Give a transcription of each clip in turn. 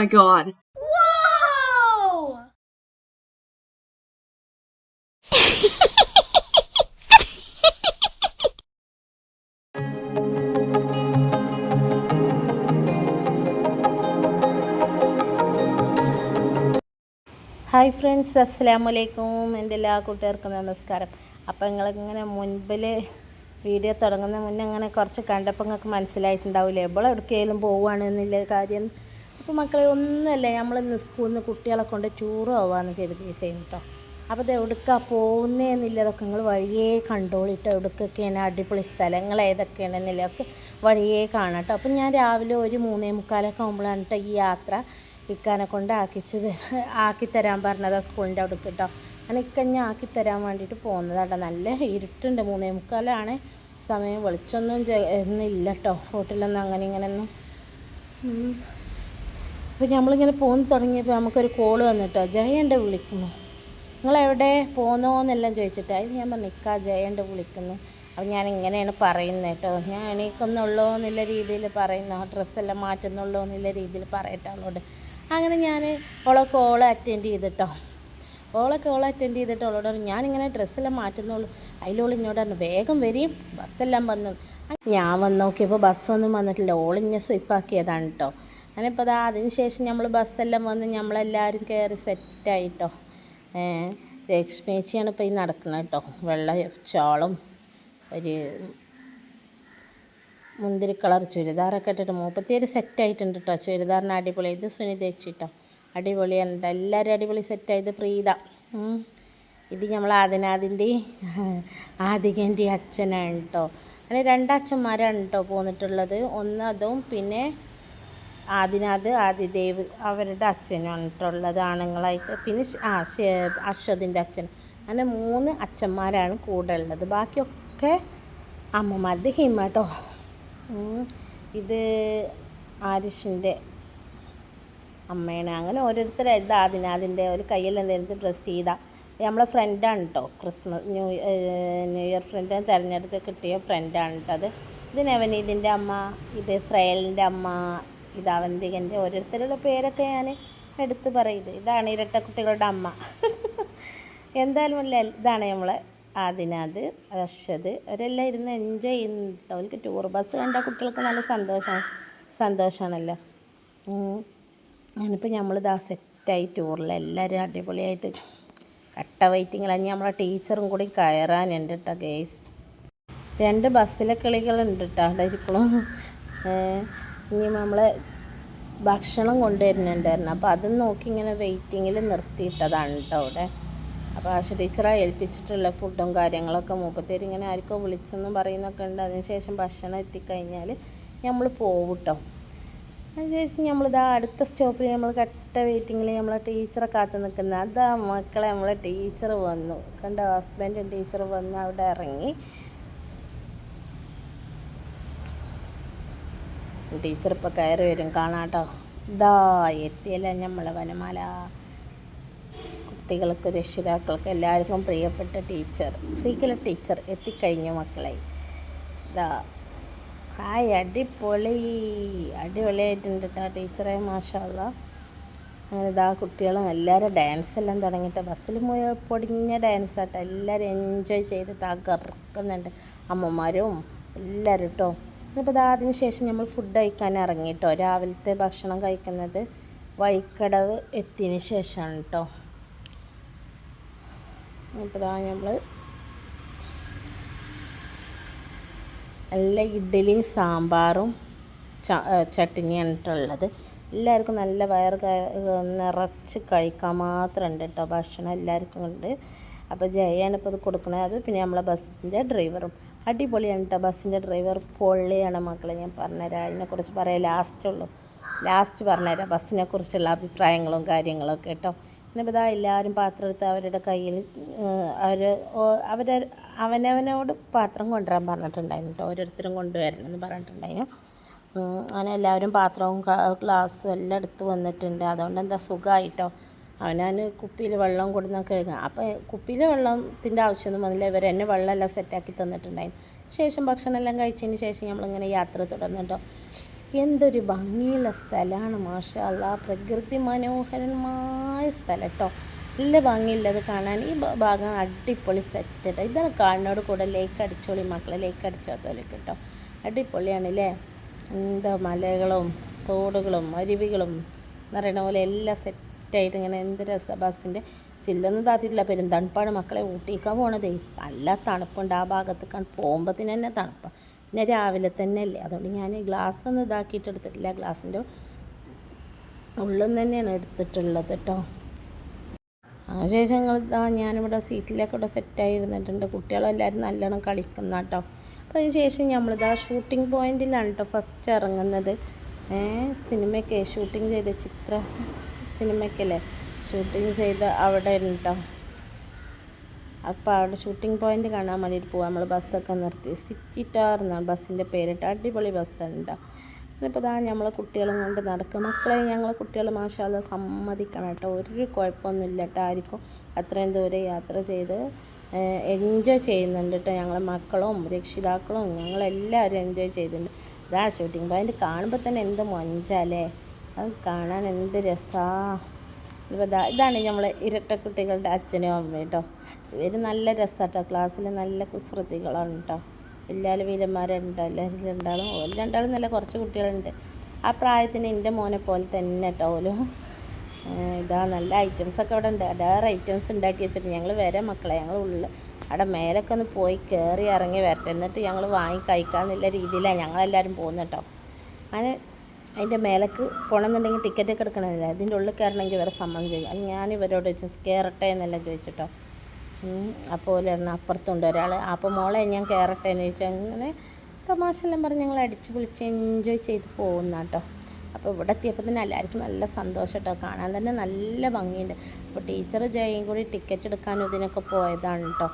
my god. Whoa! Hi friends അസ്സാം വലൈക്കും എന്റെ എല്ലാ കൂട്ടുകാർക്കും നമസ്കാരം അപ്പോൾ നിങ്ങളിങ്ങനെ മുൻപിൽ വീഡിയോ തുടങ്ങുന്ന മുന്നേ അങ്ങനെ കുറച്ച് കണ്ടപ്പോൾ നിങ്ങൾക്ക് മനസ്സിലായിട്ടുണ്ടാവില്ലേ എവിടെ എവിടേക്കെങ്കിലും പോവുകയാണെന്നുള്ള കാര്യം അപ്പോൾ മക്കളെ ഒന്നുമല്ല നമ്മൾ ഇന്ന് സ്കൂളിൽ നിന്ന് കുട്ടികളെ കൊണ്ട് ടൂറ് പോവാമെന്ന് കരുതിയിട്ടേന് കേട്ടോ അപ്പോൾ ഇത് എവിടേക്കാണ് പോകുന്നതെന്നുള്ളതൊക്കെ നിങ്ങൾ വഴിയേ കണ്ടോളിട്ട് എവിടുക്കൊക്കെയാണ് അടിപൊളി സ്ഥലങ്ങൾ ഏതൊക്കെയാണെന്നുള്ളതൊക്കെ വഴിയേ കാണാം അപ്പോൾ ഞാൻ രാവിലെ ഒരു മൂന്നേ മുക്കാലൊക്കെ ആകുമ്പോഴാണ് കേട്ടോ ഈ യാത്ര ഇക്കാനെ കൊണ്ട് ആക്കിച്ച് ആക്കി തരാൻ പറഞ്ഞതാ സ്കൂളിന്റെ അവിടെ കേട്ടോ അങ്ങനെ ഇക്കഞ്ഞ ആക്കി തരാൻ വേണ്ടിയിട്ട് പോകുന്നതാട്ടോ നല്ല ഇരുട്ടുണ്ട് മൂന്നേ മുക്കാലാണ്. സമയം വെളിച്ചൊന്നും ഇല്ല കേട്ടോ ഹോട്ടലൊന്നും അങ്ങനെ ഇങ്ങനെയൊന്നും. അപ്പോൾ നമ്മളിങ്ങനെ പോന്ന് തുടങ്ങിയപ്പോൾ നമുക്കൊരു കോൾ വന്നിട്ടോ ജയന്റെ വിളിക്കുന്നു. നിങ്ങളെവിടെ? പോന്നോന്നെല്ലാം ചോദിച്ചിട്ട് അതിന് ഞാൻ പറഞ്ഞു ഇക്കാ ജയന്റെ വിളിക്കുന്നു. അപ്പോൾ ഞാൻ ഇങ്ങനെയാണ് പറയുന്നത് കേട്ടോ ഞാൻ എണീക്കുന്നുള്ളൂ എന്നുള്ള രീതിയിൽ പറയുന്നു. ആ ഡ്രസ്സെല്ലാം മാറ്റുന്നുള്ളൂ എന്നുള്ള രീതിയിൽ പറയട്ടെ അവളോട്. അങ്ങനെ ഞാൻ ഓളെ കോൾ അറ്റൻഡ് ചെയ്തിട്ടോ. ഓളെ കോൾ അറ്റൻഡ് ചെയ്തിട്ട് പറഞ്ഞു ഞാനിങ്ങനെ ഡ്രസ്സെല്ലാം മാറ്റുന്നുള്ളൂ. അതിലോൾ ഇങ്ങോട്ട് പറഞ്ഞു വേഗം വരും ബസ്സെല്ലാം വന്നു. ഞാൻ വന്ന് നോക്കിയപ്പോൾ ബസ്സൊന്നും വന്നിട്ടില്ല. ഓളിഞ്ഞ സ്വിപ്പാക്കിയതാണ് കേട്ടോ അങ്ങനെ ഇപ്പോൾ അതാ അതിന് ശേഷം നമ്മൾ ബസ്സെല്ലാം വന്ന് നമ്മളെല്ലാവരും കയറി സെറ്റായിട്ടോ. ലക്ഷ്മേച്ചിയാണ് ഇപ്പോൾ ഈ നടക്കുന്നത് കേട്ടോ വെള്ള ചോളും ഒരു മുന്തിരി കളർ ചുരിദാറൊക്കെ ഇട്ടിട്ട് മൂപ്പത്തിയൊരു സെറ്റായിട്ടുണ്ട് കേട്ടോ ചുരിദാറിന് അടിപൊളി. ഇത് സുനിത വെച്ചിട്ടോ അടിപൊളിയാണ് കേട്ടോ എല്ലാവരും അടിപൊളി സെറ്റായത് പ്രീത. ഇത് നമ്മൾ ആദിനാദിന്റെ ആദികന്റെ അച്ഛനാണ് കേട്ടോ അങ്ങനെ രണ്ടച്ഛന്മാരാണ് കേട്ടോ പോന്നിട്ടുള്ളത്. ഒന്ന് പിന്നെ ആദിനാഥ് ആദിദേവ് അവരുടെ അച്ഛനാണ് കേട്ടോ ഉള്ളത് ആണുങ്ങളായിട്ട്. പിന്നെ ആ അശ്വതിന്റെ അച്ഛൻ. അങ്ങനെ മൂന്ന് അച്ഛന്മാരാണ് കൂടെ ഉള്ളത് ബാക്കിയൊക്കെ അമ്മമാരുടെ ഹിമ കേട്ടോ ഇത് ആരിഷിന്റെ അമ്മയാണ്. അങ്ങനെ ഓരോരുത്തരെ ഇത് ആദിനാഥിന്റെ ഒരു കയ്യിൽ എന്തെങ്കിലും ഡ്രസ്സ് ചെയ്താൽ നമ്മളെ ഫ്രണ്ടാണ് കേട്ടോ Christmas new new year friend തിരഞ്ഞെടുത്ത് കിട്ടിയ ഫ്രണ്ടാണ് കേട്ടോ അത്. ഇത് നവനീതിന്റെ അമ്മ ഇത് ഇസ്രയേലിന്റെ അമ്മ ഇത് അവന്തികന്റെ ഓരോരുത്തരുടെ പേരൊക്കെ ഞാൻ എടുത്ത് പറയുന്നത് ഇതാണ് ഇരട്ടക്കുട്ടികളുടെ അമ്മ. എന്തായാലും അല്ല ഇതാണ് നമ്മളെ ആദിനാഥ് റഷത് അവരെല്ലാം ഇരുന്ന് എൻജോയ് ചെയ്യുന്നുണ്ട്. അവർക്ക് ടൂർ ബസ് കണ്ട കുട്ടികൾക്ക് നല്ല സന്തോഷമാണ് സന്തോഷമാണല്ലോ ഞാനിപ്പോൾ നമ്മളിതാ സെറ്റായി ടൂറിൽ എല്ലാവരും അടിപൊളിയായിട്ട് കട്ട വെയിറ്റിങ്ങിലാണ് നമ്മളെ ടീച്ചറും കൂടി കയറാനുണ്ട് കേട്ടോ ഗേസ് രണ്ട് ബസ്സിലെ കിളികളുണ്ട് കേട്ടോ അവിടെ ഇരിക്കണം ഇനി നമ്മളെ ഭക്ഷണം കൊണ്ടുവരുന്നുണ്ടായിരുന്നു. അപ്പോൾ അതും നോക്കി ഇങ്ങനെ വെയിറ്റിങ്ങിൽ നിർത്തിയിട്ടതാണ് കേട്ടോ അവിടെ. അപ്പോൾ ആശ ടീച്ചറെ ഏൽപ്പിച്ചിട്ടുള്ള ഫുഡും കാര്യങ്ങളൊക്കെ മൂപ്പത്തേര് ഇങ്ങനെ ആർക്കോ വിളിക്കുന്നു പറയുന്നൊക്കെ ഉണ്ട്. അതിനുശേഷം ഭക്ഷണം എത്തിക്കഴിഞ്ഞാൽ നമ്മൾ പോവും കേട്ടോ അതിനുശേഷം നമ്മളിതാ അടുത്ത സ്റ്റോപ്പിൽ നമ്മൾ കട്ട വെയിറ്റിങ്ങിൽ നമ്മളെ ടീച്ചറെ കാത്തു നിൽക്കുന്ന അതാ മക്കളെ നമ്മളെ ടീച്ചർ വന്നു. കണ്ട? ഹസ്ബൻഡും ടീച്ചർ വന്ന് അവിടെ ഇറങ്ങി. ടീച്ചർ ഇപ്പോൾ കയറി വരും. കാണാട്ടോ. ഇതാ എത്തിയല്ല നമ്മളെ വനമാല. കുട്ടികൾക്ക് രക്ഷിതാക്കൾക്ക് എല്ലാവർക്കും പ്രിയപ്പെട്ട ടീച്ചർ. ശ്രീകല ടീച്ചർ എത്തിക്കഴിഞ്ഞു മക്കളെ. ഇതാ ഹായ് അടിപൊളി. അടിപൊളിയായിട്ടുണ്ട് കേട്ടോ ടീച്ചറെ മാഷാള്ള. അങ്ങനെ ഇതാ കുട്ടികളും എല്ലാവരും ഡാൻസ് എല്ലാം തുടങ്ങിയിട്ട് ബസ്സിൽ പോയ പൊടിഞ്ഞ ഡാൻസ് ആട്ടോ. എല്ലാവരും എൻജോയ് ചെയ്ത് തകർക്കുന്നുണ്ട്. അമ്മമാരും എല്ലാവരും കേട്ടോ അപ്പോൾ ഇതാ അതിന് ശേഷം നമ്മൾ ഫുഡ് കഴിക്കാൻ ഇറങ്ങി കേട്ടോ രാവിലത്തെ ഭക്ഷണം കഴിക്കുന്നത് വഴിക്കടവ് എത്തിയതിന് ശേഷമാണ് കേട്ടോ അപ്പോൾ ഇതാ നമ്മൾ നല്ല ഇഡ്ഡലിയും സാമ്പാറും ചട്ടിനിയാണ് കേട്ടോ ഉള്ളത്. എല്ലാവർക്കും നല്ല വയറ് നിറച്ച് കഴിക്കാൻ മാത്രം ഉണ്ട് കേട്ടോ ഭക്ഷണം എല്ലാവർക്കും ഉണ്ട്. അപ്പോൾ ജയാണ് ഇപ്പോൾ ഇത് കൊടുക്കുന്നത് അത് പിന്നെ നമ്മളെ ബസ്സിന്റെ ഡ്രൈവറും അടിപൊളിയാണ് കേട്ടോ ബസ്സിന്റെ ഡ്രൈവർ പൊള്ളിയാണ് മക്കളെ ഞാൻ പറഞ്ഞുതരാം. അതിനെക്കുറിച്ച് പറയാം ലാസ്റ്റ് ഉള്ളൂ. ലാസ്റ്റ് പറഞ്ഞുതരാം ബസ്സിനെ കുറിച്ചുള്ള അഭിപ്രായങ്ങളും കാര്യങ്ങളൊക്കെ കേട്ടോ. പിന്നെ ഇതാ എല്ലാവരും പാത്രം എടുത്ത് അവരുടെ കയ്യിൽ അവർ അവരെ അവനവനോട് പാത്രം കൊണ്ടുവരാൻ പറഞ്ഞിട്ടുണ്ടായിരുന്നു കേട്ടോ. ഓരോരുത്തരും കൊണ്ടുവരണം എന്ന് പറഞ്ഞിട്ടുണ്ടായിരുന്നു. അങ്ങനെ എല്ലാവരും പാത്രവും ഗ്ലാസ്സും എല്ലാം എടുത്ത് വന്നിട്ടുണ്ട്. അതുകൊണ്ട് എന്താ സുഖമായിട്ടോ? അവനവന് കുപ്പിയിൽ വെള്ളം കൊടുന്ന കഴുകുക അപ്പോൾ കുപ്പിയിലെ വെള്ളത്തിന്റെ ആവശ്യമൊന്നും വന്നില്ല. ഇവർ എന്നെ വെള്ളമെല്ലാം സെറ്റാക്കി തന്നിട്ടുണ്ടായിരുന്നു ശേഷം ഭക്ഷണമെല്ലാം കഴിച്ചതിന് ശേഷം നമ്മളിങ്ങനെ യാത്ര തുടർന്നിട്ടോ എന്തൊരു ഭംഗിയുള്ള സ്ഥലമാണ്. മാഷാല്ല പ്രകൃതി മനോഹരമായ സ്ഥലം കേട്ടോ നല്ല ഭംഗിയുള്ളത് കാണാൻ. ഈ ഭാഗം അടിപൊളി സെറ്റ് കേട്ടോ ഇതാണ് കാണുന്നതോട് കൂടെ ലേക്ക് അടിച്ചോളി. മക്കളെ ലേക്ക് അടിച്ചാത്തോലേക്ക് കേട്ടോ അടിപൊളിയാണല്ലേ എന്താ മലകളും തോടുകളും അരുവികളും എന്ന് പറയുന്ന പോലെ എല്ലാം സെറ്റായിട്ട് ഇങ്ങനെ എന്ത് രസ ബസ്സിന്റെ. ചില്ലൊന്നും താത്തിയിട്ടില്ല പെരും തണുപ്പാണ്. മക്കളെ ഊട്ടിക്കാൻ പോണതേ. നല്ല തണുപ്പുണ്ട്. ആ ഭാഗത്തേക്കാണ് പോകുമ്പോൾ തന്നെ തണുപ്പാണ് പിന്നെ രാവിലെ തന്നെ അല്ലേ അതുകൊണ്ട് ഞാൻ ഗ്ലാസ് ഒന്നും ഇതാക്കിയിട്ട് എടുത്തിട്ടില്ല. ഗ്ലാസിന്റെ ഉള്ളിൽ നിന്ന് തന്നെയാണ് എടുത്തിട്ടുള്ളത് കേട്ടോ അതിനുശേഷം ഞങ്ങൾ ഞാനിവിടെ സീറ്റിലൊക്കെ ഇവിടെ സെറ്റായി ഇരുന്നിട്ടുണ്ട് കുട്ടികളെല്ലാവരും നല്ലോണം കളിക്കുന്ന കേട്ടോ അപ്പോൾ അതിന് ശേഷം നമ്മളിതാ ഷൂട്ടിംഗ് പോയിന്റിലാണ് കേട്ടോ ഫസ്റ്റ് ഇറങ്ങുന്നത്. സിനിമയ്ക്ക് ഷൂട്ടിംഗ് ചെയ്ത ചിത്ര. സിനിമയ്ക്കല്ലേ? ഷൂട്ടിങ് ചെയ്ത് അവിടെ കേട്ടോ അപ്പോൾ അവിടെ ഷൂട്ടിംഗ് പോയിന്റ് കാണാൻ വേണ്ടിയിട്ട് പോകാം നമ്മൾ ബസ്സൊക്കെ നിർത്തി. സിറ്റി ടാർ എന്നാണ് ബസ്സിന്റെ പേരിട്ട് അടിപൊളി ബസ്സുണ്ട്. ഇപ്പോൾ ഇതാ നമ്മളെ കുട്ടികളും കൊണ്ട് നടക്കുക മക്കളെ ഞങ്ങളെ കുട്ടികൾ മാഷാല സമ്മതിക്കണം കേട്ടോ. ഒരു കുഴപ്പമൊന്നുമില്ല കേട്ടോ. ആർക്കും അത്രയും ദൂരെ യാത്ര ചെയ്ത് എൻജോയ് ചെയ്യുന്നുണ്ട് കേട്ടോ. ഞങ്ങളെ മക്കളും രക്ഷിതാക്കളും ഞങ്ങളെല്ലാവരും എൻജോയ് ചെയ്തിട്ടുണ്ട്. ഇതാ ഷൂട്ടിംഗ് പോയിന്റ് കാണുമ്പോൾ തന്നെ എന്ത് മൊഞ്ചാലേ അത് കാണാൻ എന്ത് രസമാണ് ഇപ്പോൾ ഇതാ ഇതാണ് നമ്മളെ ഇരട്ടക്കുട്ടികളുടെ അച്ഛനും അമ്മയും കേട്ടോ ഇവർ നല്ല രസമാട്ടോ ക്ലാസ്സിൽ നല്ല കുസൃതികളാണ് കേട്ടോ എല്ലാവരും വീരന്മാരുണ്ട്. എല്ലാവരും രണ്ടാളും ഓൽ രണ്ടാളും നല്ല കുറച്ച് കുട്ടികളുണ്ട്. ആ പ്രായത്തിന് എന്റെ മോനെ പോലെ തന്നെ കേട്ടോ ഓലും. ഇതാ നല്ല ഐറ്റംസൊക്കെ അവിടെ ഉണ്ട്. അതാറ് ഐറ്റംസ് ഉണ്ടാക്കി വെച്ചിട്ട് ഞങ്ങൾ വരെ മക്കളെ. ഞങ്ങൾ ഉള്ളിൽ അവിടെ മേലൊക്കെ ഒന്ന് പോയി കയറി ഇറങ്ങി വരട്ടെ. എന്നിട്ട് ഞങ്ങൾ വാങ്ങി കഴിക്കാമെന്നുള്ള രീതിയിലാണ് ഞങ്ങളെല്ലാവരും പോകുന്നത് കേട്ടോ അങ്ങനെ അതിന്റെ മേലേക്ക് പോകണമെന്നുണ്ടെങ്കിൽ ടിക്കറ്റ് ഒക്കെ എടുക്കണമെന്നില്ല ഇതിന്റെ ഉള്ളിൽ കയറണമെങ്കിൽ ഇവരെ സമ്മതം ചെയ്യും അത് ഞാൻ ഇവരോട് ചോദിച്ചു കയറട്ടെ എന്നെല്ലാം ചോദിച്ചിട്ടോ. അപ്പോൾ ഒരെണ്ണം അപ്പുറത്തുണ്ട് ഒരാൾ. അപ്പോൾ മോളെ ഞാൻ കയറട്ടെ എന്ന് ചോദിച്ചാൽ അങ്ങനെ തമാശയെല്ലാം പറഞ്ഞ് ഞങ്ങൾ അടിച്ച് പൊളിച്ച് എൻജോയ് ചെയ്ത് പോകുന്ന കേട്ടോ അപ്പോൾ ഇവിടെ എത്തിയപ്പോൾ തന്നെ എല്ലാവർക്കും നല്ല സന്തോഷം കേട്ടോ കാണാൻ തന്നെ നല്ല ഭംഗിയുണ്ട്. അപ്പോൾ ടീച്ചർ ജയും കൂടി ടിക്കറ്റ് എടുക്കാനും ഇതിനൊക്കെ പോയതാണ് കേട്ടോ.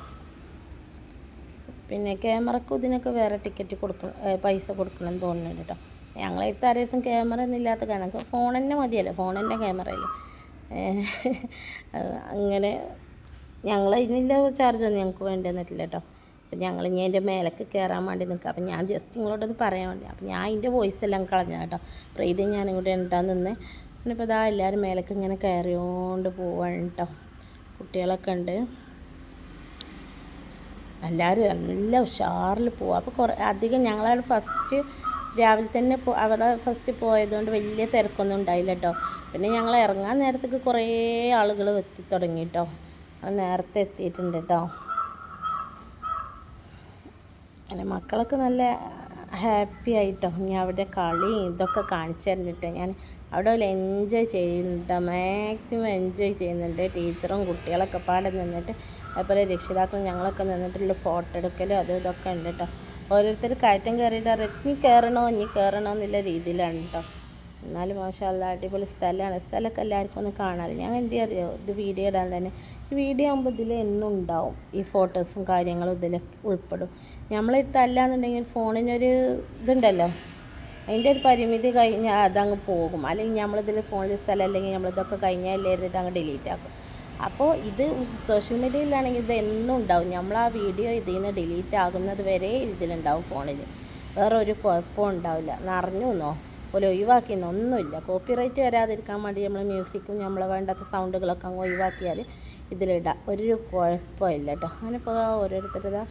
പിന്നെ ക്യാമറക്കും ഇതിനൊക്കെ വേറെ ടിക്കറ്റ് കൊടുക്കണം പൈസ കൊടുക്കണം എന്ന് തോന്നുന്നുണ്ട് കേട്ടോ. ഞങ്ങളെ അടുത്ത് ആരെടുത്തും ക്യാമറ ഒന്നും ഇല്ലാത്ത കാരണം ഫോൺ തന്നെ മതിയല്ലോ ഫോൺ തന്നെ ക്യാമറയിൽ അങ്ങനെ ഞങ്ങൾ ഇതിനില്ല ചാർജൊന്നും ഞങ്ങൾക്ക് വേണ്ടി വന്നിട്ടില്ല കേട്ടോ അപ്പം ഞങ്ങൾ ഇനി അതിന്റെ മേലേക്ക് കയറാൻ വേണ്ടി നിൽക്കുക അപ്പം ഞാൻ ജസ്റ്റ് നിങ്ങളോടൊന്ന് പറയാൻ വേണ്ടി. അപ്പം ഞാൻ അതിന്റെ വോയിസ് എല്ലാം കളഞ്ഞ കേട്ടോ പ്രീതി ഞാനും കൂടെ ഉണ്ടാ നിന്ന്. ഇനിയിപ്പോൾ ഇതാ എല്ലാവരും മേലേക്ക് ഇങ്ങനെ കയറിയോണ്ട് പോവാണ് കേട്ടോ കുട്ടികളൊക്കെ ഉണ്ട്. എല്ലാവരും നല്ല ഉഷാറിൽ പോവാം. അപ്പോൾ കുറേ അധികം ഞങ്ങളവിടെ ഫസ്റ്റ് രാവിലെ തന്നെ പോ അവിടെ ഫസ്റ്റ് പോയതുകൊണ്ട് വലിയ തിരക്കൊന്നും ഉണ്ടായില്ല കേട്ടോ പിന്നെ ഞങ്ങൾ ഇറങ്ങാൻ നേരത്തേക്ക് കുറേ ആളുകൾ എത്തി തുടങ്ങി കേട്ടോ നേരത്തെ എത്തിയിട്ടുണ്ട് കേട്ടോ അങ്ങനെ മക്കളൊക്കെ നല്ല ഹാപ്പി ആയിട്ടോ. ഞാൻ അവിടെ കളി ഇതൊക്കെ കാണിച്ചു തരുന്നുണ്ട് ഞാൻ അവിടെ എൻജോയ് ചെയ്യുന്നുണ്ട് മാക്സിമം എൻജോയ് ചെയ്യുന്നുണ്ട്. ടീച്ചറും കുട്ടികളൊക്കെ പാടെ നിന്നിട്ട് അതുപോലെ രക്ഷിതാക്കളും ഞങ്ങളൊക്കെ നിന്നിട്ടുള്ള ഫോട്ടോ എടുക്കലും അതും ഇതൊക്കെ ഉണ്ട് കേട്ടോ ഓരോരുത്തർ കയറ്റം കയറിയിട്ട് അറിയാം ഇനി കയറണോ ഇനി കയറണോ എന്നുള്ള രീതിയിലാണ് കേട്ടോ എന്നാലും മാഷാല്ല അടിപൊളി സ്ഥലമാണ് സ്ഥലമൊക്കെ എല്ലാവർക്കും ഒന്ന് കാണാറ് ഞാൻ എന്ത് അറിയോ ഇത് വീഡിയോ ഇടാൻ തന്നെ. ഈ വീഡിയോ ആകുമ്പോൾ ഇതിൽ എന്നും ഉണ്ടാവും. ഈ ഫോട്ടോസും കാര്യങ്ങളും ഇതിൽ ഉൾപ്പെടും. നമ്മളെടുത്ത് അല്ലാന്നുണ്ടെങ്കിൽ ഫോണിനൊരു ഇതുണ്ടല്ലോ. അതിന്റെ ഒരു പരിമിതി കഴിഞ്ഞാൽ അതങ്ങ് പോകും. അല്ലെങ്കിൽ നമ്മളിതിൽ ഫോണിൽ സ്ഥലം അല്ലെങ്കിൽ നമ്മളിതൊക്കെ കഴിഞ്ഞാൽ അല്ലേ ഇരുന്നിട്ട് അങ്ങ് ഡിലീറ്റ് ആക്കും. അപ്പോൾ ഇത് സോഷ്യൽ മീഡിയയിലാണെങ്കിൽ ഇത് എന്നും ഉണ്ടാവും. നമ്മൾ ആ വീഡിയോ ഇതിൽ നിന്ന് ഡിലീറ്റ് ആകുന്നത് വരെ ഇതിലുണ്ടാവും ഫോണിൽ വേറെ ഒരു കുഴപ്പവും ഉണ്ടാവില്ല. നിറഞ്ഞു എന്നോ പോലെ ഒഴിവാക്കിയെന്നോ ഒന്നുമില്ല. കോപ്പിറൈറ്റ് വരാതിരിക്കാൻ വേണ്ടി നമ്മൾ മ്യൂസിക്കും നമ്മൾ വേണ്ടാത്ത സൗണ്ടുകളൊക്കെ അങ്ങ് ഒഴിവാക്കിയാൽ ഇതിലിടാം. ഒരു കുഴപ്പമില്ല കേട്ടോ അങ്ങനെ ഇപ്പോൾ ഓരോരുത്തരുടെ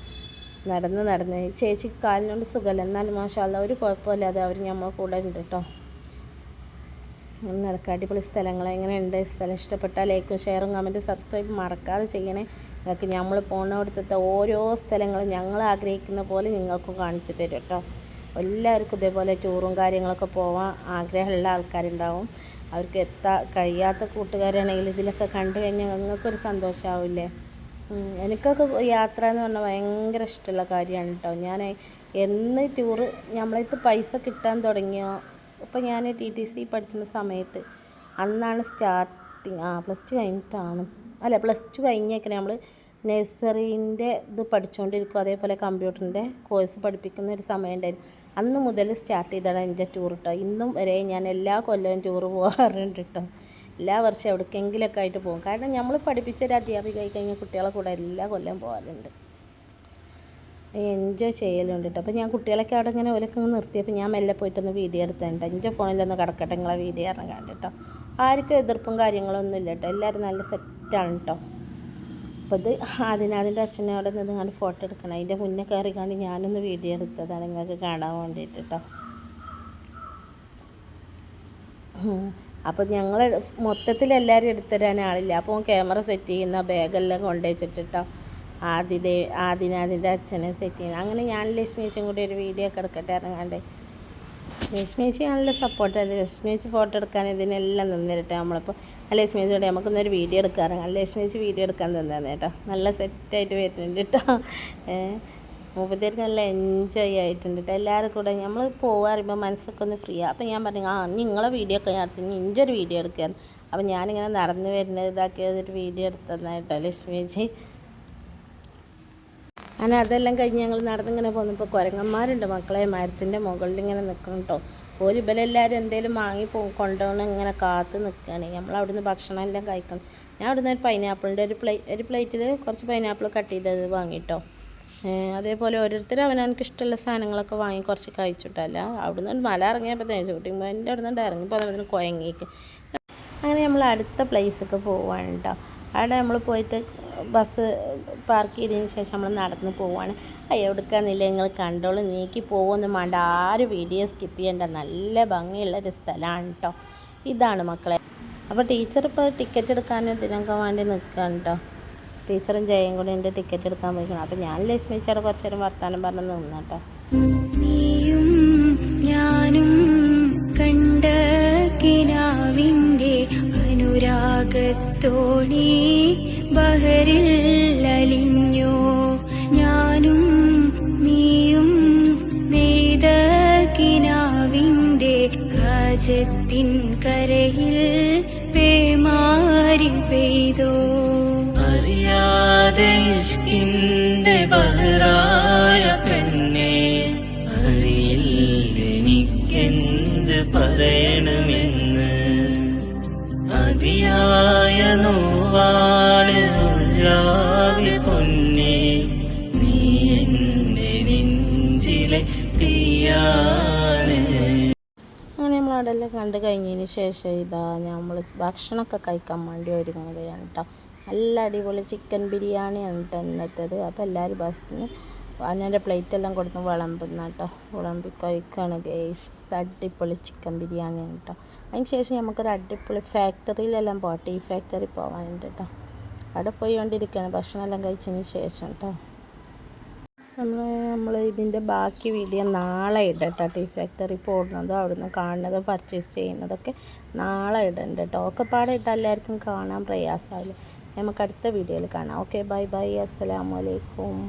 നടന്ന് നടന്ന്. ഈ ചേച്ചിക്ക് കാലിനോട് സുഖമല്ല. എന്നാലും മാഷാല്ല ഒരു കുഴപ്പമില്ലാതെ അവർ നമ്മൾ കൂടെ ഉണ്ട് കേട്ടോ നടക്കുക അടിപൊളി സ്ഥലങ്ങൾ എങ്ങനെയുണ്ട്? സ്ഥലം ഇഷ്ടപ്പെട്ടാൽ ലൈക്കും ഷെയറും കമന്റും സബ്സ്ക്രൈബ് മറക്കാതെ ചെയ്യണേ. നിങ്ങൾക്ക് നമ്മൾ പോണവിടുത്തെ ഓരോ സ്ഥലങ്ങളും ഞങ്ങൾ ആഗ്രഹിക്കുന്ന പോലെ നിങ്ങൾക്കും കാണിച്ചു തരും കേട്ടോ. എല്ലാവർക്കും ഇതേപോലെ ടൂറും കാര്യങ്ങളൊക്കെ പോവാൻ ആഗ്രഹമുള്ള ആൾക്കാരുണ്ടാവും. അവർക്ക് എത്താ കഴിയാത്ത കൂട്ടുകാരാണെങ്കിൽ ഇതിലൊക്കെ കണ്ടു കഴിഞ്ഞാൽ നിങ്ങൾക്കൊരു സന്തോഷമാവില്ലേ എനിക്കൊക്കെ യാത്ര എന്ന് പറഞ്ഞാൽ ഭയങ്കര ഇഷ്ടമുള്ള കാര്യമാണ് കേട്ടോ ഞാൻ എന്ന് ടൂറ് നമ്മളടുത്ത് പൈസ കിട്ടാൻ തുടങ്ങിയോ ഇപ്പം ഞാൻ ടി ടി സി പഠിച്ചിരുന്ന സമയത്ത് അന്നാണ് സ്റ്റാർട്ടിങ് ആ പ്ലസ് ടു കഴിഞ്ഞിട്ടാണ് അല്ല പ്ലസ് ടു കഴിഞ്ഞേക്കണേ നമ്മൾ നഴ്സറീന്റെ ഇത് പഠിച്ചുകൊണ്ടിരിക്കും അതേപോലെ കമ്പ്യൂട്ടറിന്റെ കോഴ്സ് പഠിപ്പിക്കുന്ന ഒരു സമയം ഉണ്ടായിരുന്നു. അന്ന് മുതൽ സ്റ്റാർട്ട് ചെയ്തതാണ് എന്റെ ടൂർ കേട്ടോ ഇന്നും വരെ ഞാൻ എല്ലാ കൊല്ലവും ടൂർ പോകാറുണ്ട് കേട്ടോ എല്ലാ വർഷവും എവിടേക്കെങ്കിലൊക്കെ ആയിട്ട് പോകും. കാരണം നമ്മൾ പഠിപ്പിച്ച ഒരു അധ്യാപിക ആയി കഴിഞ്ഞാൽ കുട്ടികളെ കൂടെ എല്ലാ കൊല്ലം പോകാറുണ്ട് എൻജോയ് ചെയ്യലുണ്ട് കേട്ടോ അപ്പോൾ ഞാൻ കുട്ടികളൊക്കെ അവിടെ ഇങ്ങനെ ഓലൊക്കെ നിർത്തിയപ്പോൾ ഞാൻ മെല്ലെ പോയിട്ടൊന്ന് വീഡിയോ എടുത്തിട്ടുണ്ട് എന്റെ ഫോണിലൊന്ന് കിടക്കട്ടെ നിങ്ങളെ വീഡിയോ ഇറങ്ങാൻ കേട്ടോ ആർക്കും എതിർപ്പും കാര്യങ്ങളൊന്നും ഇല്ല കേട്ടോ എല്ലാവരും നല്ല സെറ്റാണ് കേട്ടോ അപ്പോൾ ഇത് ആദിനാദിന്റെ അച്ഛനെ അവിടെ നിന്ന് കണ്ട് ഫോട്ടോ എടുക്കണം. അതിന്റെ മുന്നേ കയറി കണ്ട് ഞാനൊന്ന് വീഡിയോ എടുത്തതാണ് നിങ്ങൾക്ക് കാണാൻ വേണ്ടിയിട്ട് കേട്ടോ അപ്പോൾ ഞങ്ങൾ മൊത്തത്തിൽ എല്ലാവരും എടുത്തരാൻ ആളില്ല. അപ്പോൾ ക്യാമറ സെറ്റ് ചെയ്യുന്ന ബാഗെല്ലാം കൊണ്ടുവച്ചിട്ടോ ആദിദേ ആദിനാദിന്റെ അച്ഛനെ സെറ്റ് ചെയ്യുന്നത് അങ്ങനെ ഞാൻ ലക്ഷ്മിച്ചും കൂടി ഒരു വീഡിയോ ഒക്കെ എടുക്കട്ടെ ഇറങ്ങാണ്ട് ലക്ഷ്മിച്ചി നല്ല സപ്പോർട്ടാണ് ലക്ഷ്മിച്ചി ഫോട്ടോ എടുക്കാൻ ഇതിനെല്ലാം തന്നിരട്ടെ നമ്മളിപ്പോൾ നമുക്ക് നമുക്കൊന്നൊരു വീഡിയോ എടുക്കാറുണ്ട് ലക്ഷ്മിച്ചി വീഡിയോ എടുക്കാൻ തന്നതാണ് കേട്ടോ. നല്ല സെറ്റായിട്ട് വരുന്നുണ്ട് കേട്ടോ. മൂപ്പത്തേർക്ക് നല്ല എൻജോയ് ആയിട്ടുണ്ട് കേട്ടോ. എല്ലാവരും കൂടെ നമ്മൾ പോകാറുമ്പോൾ മനസ്സൊക്കെ ഒന്ന് ഫ്രീ ആണ് അപ്പോൾ ഞാൻ പറഞ്ഞു ആ നിങ്ങളെ വീഡിയോ ഒക്കെ ഞാൻ എടുത്തു ഇഞ്ചൊരു വീഡിയോ എടുക്കുകയാണ് അപ്പോൾ ഞാനിങ്ങനെ നടന്നു വരുന്നത് ഇതാക്കിയതൊരു വീഡിയോ എടുത്തതാണ് ലക്ഷ്മി ലക്ഷ്മിച്ചി അങ്ങനെ അതെല്ലാം കഴിഞ്ഞ് ഞങ്ങൾ നടന്നിങ്ങനെ പോന്നപ്പോൾ കുരങ്ങന്മാരുണ്ട് മക്കളെ മരത്തിന്റെ മുകളിൽ ഇങ്ങനെ നിൽക്കണം കേട്ടോ ഒരു ഇവലെല്ലാവരും എന്തെങ്കിലും വാങ്ങി പോ കൊണ്ടുപോകണം ഇങ്ങനെ കാത്ത് നിൽക്കുകയാണ് നമ്മൾ അവിടുന്ന് ഭക്ഷണം എല്ലാം കഴിക്കണം ഞാൻ അവിടുന്ന് ഒരു പൈനാപ്പിളിന്റെ ഒരു പ്ലേ ഒരു പ്ലേറ്റിൽ കുറച്ച് പൈനാപ്പിൾ കട്ട് ചെയ്തത് വാങ്ങിട്ടോ അതേപോലെ ഓരോരുത്തർ അവനവനക്ക് ഇഷ്ടമുള്ള സാധനങ്ങളൊക്കെ വാങ്ങി കുറച്ച് കഴിച്ചിട്ടല്ല. അവിടുന്ന് മല ഇറങ്ങിയപ്പോൾ ഷൂട്ടിംഗ് പോയിന്റെ അവിടെ നിന്ന് ഇറങ്ങിയപ്പോൾ അതിന് കുഴങ്ങിക്ക് അങ്ങനെ നമ്മൾ അടുത്ത പ്ലേസൊക്കെ പോവാണ് കേട്ടോ അവിടെ നമ്മൾ പോയിട്ട് ബസ് പാർക്ക് ചെയ്തതിന് ശേഷം നമ്മൾ നടന്ന് പോവാണ്. എവിടുക്കാന്നില്ല നിങ്ങൾ കണ്ടോളൂ. നീക്കി പോകുമെന്ന് വേണ്ട ആരും വീഡിയോ സ്കിപ്പ് ചെയ്യേണ്ട. നല്ല ഭംഗിയുള്ളൊരു സ്ഥലമാണ് കേട്ടോ ഇതാണ് മക്കളെ. അപ്പോൾ ടീച്ചർ ഇപ്പോൾ ടിക്കറ്റ് എടുക്കാൻ ഇതിനൊക്കെ വേണ്ടി നിൽക്കുകയാണ് കേട്ടോ ടീച്ചറും ജയം കൂടി എന്റെ ടിക്കറ്റ് എടുക്കാൻ പോയിക്കണം. അപ്പോൾ ഞാൻ ലക്ഷ്മി ചേട്ടൻ കുറച്ച് നേരം വർത്താനം പറഞ്ഞ് നിന്നേട്ടോ ഞാനും കണ്ട കിനാവിന്റെ അനുരാഗത്തോണി പൊന്നെ നീ അങ്ങനെ നമ്മൾ അവിടെല്ലാം കണ്ടു കഴിഞ്ഞതിന് ശേഷം ഇതാ നമ്മൾ ഭക്ഷണമൊക്കെ കഴിക്കാൻ വേണ്ടി ഒരുങ്ങുകയാണ് കേട്ടോ. നല്ല അടിപൊളി ചിക്കൻ ബിരിയാണിയാണ് കേട്ടോ ഇന്നത്തേത്. അപ്പോൾ എല്ലാവരും ബസ്സിന് അതിന്റെ പ്ലേറ്റ് എല്ലാം കൊടുത്ത് വിളമ്പുന്ന കേട്ടോ. വിളമ്പി കഴിക്കുകയാണ് ഗേസ് അടിപൊളി ചിക്കൻ ബിരിയാണിയാണ് കേട്ടോ. അതിന് ശേഷം നമുക്കൊരു അടിപൊളി ഫാക്ടറിയിലെല്ലാം പോട്ടെ. ഈ ഫാക്ടറി പോകാനുണ്ട് കേട്ടോ. അവിടെ പോയിക്കൊണ്ടിരിക്കുകയാണ് ഭക്ഷണം എല്ലാം കഴിച്ചതിന് ശേഷം കേട്ടോ നമ്മൾ നമ്മൾ ഇതിന്റെ ബാക്കി വീഡിയോ നാളെ ഇടാം കേട്ടോ ടീ ഫാക്ടറി പോകുന്നതും അവിടുന്ന് കാണുന്നതും പർച്ചേസ് ചെയ്യുന്നതൊക്കെ നാളെ ഇടണ്ട് കേട്ടോ ഒക്കെ പാടെ ഇട്ടാൽ എല്ലാവർക്കും കാണാൻ പ്രയാസമാവില്ല? നമുക്ക് അടുത്ത വീഡിയോയിൽ കാണാം. ഓക്കെ ബൈ ബൈ അസ്സലാമലൈക്കും